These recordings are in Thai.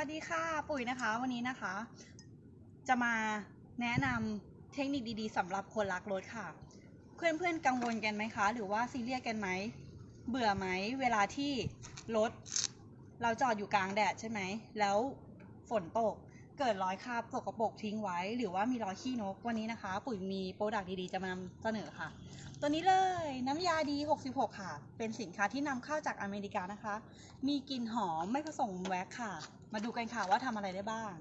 วัสดีค่ะ ปุ๋ยนะคะ วันนี้นะคะ จะมาแนะนำเทคนิคดีๆสำหรับคนรักรถค่ะ เพื่อนๆกังวลกันไหมคะ หรือว่าซีเรียสกันไหม เบื่อไหม เวลาที่รถ เราจอดอยู่กลางแดดใช่ไหม แล้วฝนตก เกิดรอยคราบสกปรกทิ้งไว้ หรือว่ามีรอยขี้นกวันนี้นะคะ ปุ๋ยมีโปรดักต์ดีๆ จะมานำเสนอค่ะ ตัวนี้เลยน้ำยาดี 66 ค่ะ เป็นสินค้าที่นำเข้าจากอเมริกานะคะ มีกลิ่นหอมไม่ผสมแว็กค่ะ มาดูกันค่ะว่าทำอะไรได้บ้าง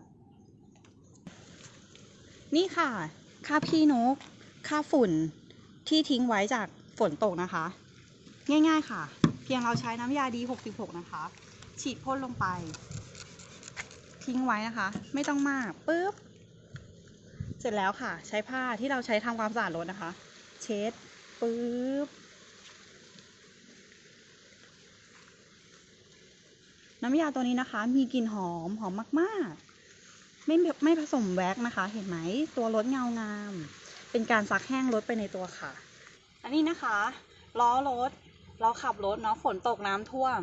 นี่ค่ะคราบขี้นกคราบฝุ่นที่ทิ้งไว้จากฝนตกนะคะ ง่ายๆค่ะ เพียงเราใช้น้ำยาดี 66 นะคะ ฉีดพ่นลงไป ทิ้งไว้นะคะ ไม่ต้องมากปุ๊บ เสร็จแล้วค่ะ ใช้ผ้าที่เราใช้ทำความสะอาดรถนะคะ เช็ดปุ๊บ น้ำยาตัวนี้นะคะ มีกลิ่นหอมหอมมาก ๆ ไม่ไม่ผสมแว็กนะคะ เห็นไหมตัวรถเงางาม เป็นการซักแห้งรถไปในตัวค่ะ อันนี้นะคะล้อรถเราขับรถเนาะฝนตกน้ำท่วม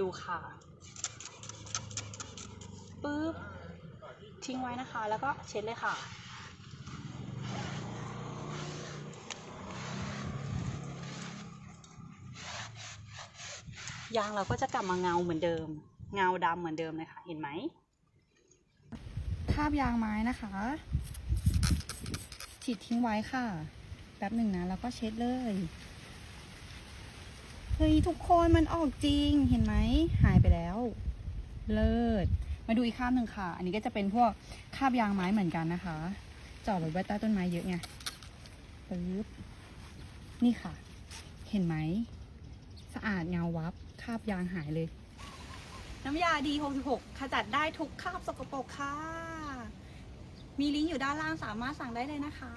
ดูค่ะ ปึ๊บทิ้งไว้นะคะ แล้วก็เช็ดเลยค่ะ ยางเราก็จะกลับมาเงาเหมือนเดิม เงาดำเหมือนเดิมเลยค่ะ เห็นไหมคาบยางไม้นะคะฉีดทิ้งไว้ค่ะ แป๊บหนึ่งนะ แล้วก็เช็ดเลย เฮ้ย ทุกคนมันออกจริง เห็นไหม หายไปแล้ว เลิศ มาดูอีกข้ามหนึ่งค่ะ อันนี้ก็จะเป็นพวกคาบยางไม้เหมือนกันนะคะจอดรถไว้ใต้ต้นไม้เยอะไงปึ๊บนี่ค่ะ เห็นไหม สะอาดเงาวับคาบยางหายเลย น้ำยาดี 66 ขจัดได้ทุกคราบสกปรกค่ะ มีลิงก์อยู่ด้านล่างสามารถสั่งได้เลยนะคะ